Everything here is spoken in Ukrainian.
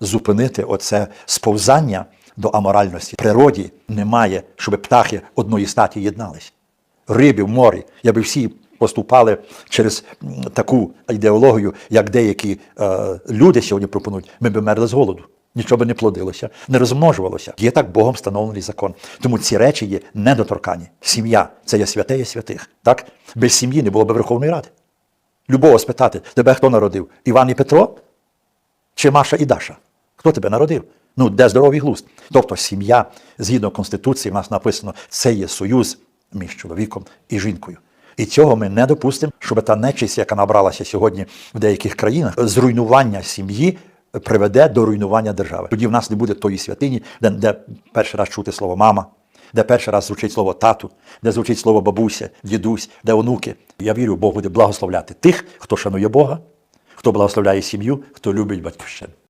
зупинити оце сповзання до аморальності. В природі немає, щоб птахи одної статі єднались. Риби в морі, якби всі поступали через таку ідеологію, як деякі е, люди сьогодні пропонують, ми б мерли з голоду. Нічого би не плодилося, не розмножувалося. Є так Богом встановлений закон. Тому ці речі є недоторкані. Сім'я це є святе є святих. Так? Без сім'ї не було б Верховної Ради. Любого спитати, тебе хто народив? Іван і Петро? Чи Маша і Даша? Хто тебе народив? Ну, де здоровий глузд? Тобто сім'я, згідно Конституції, в нас написано, це є союз між чоловіком і жінкою. І цього ми не допустимо, щоб та нечисть, яка набралася сьогодні в деяких країнах, зруйнування сім'ї приведе до руйнування держави. Тоді в нас не буде тої святині, де, де перший раз чути слово мама, де перший раз звучить слово тату, де звучить слово бабуся, дідусь, де онуки. Я вірю, Бог буде благословляти тих, хто шанує Бога, хто благословляє сім'ю, хто любить батьківщину.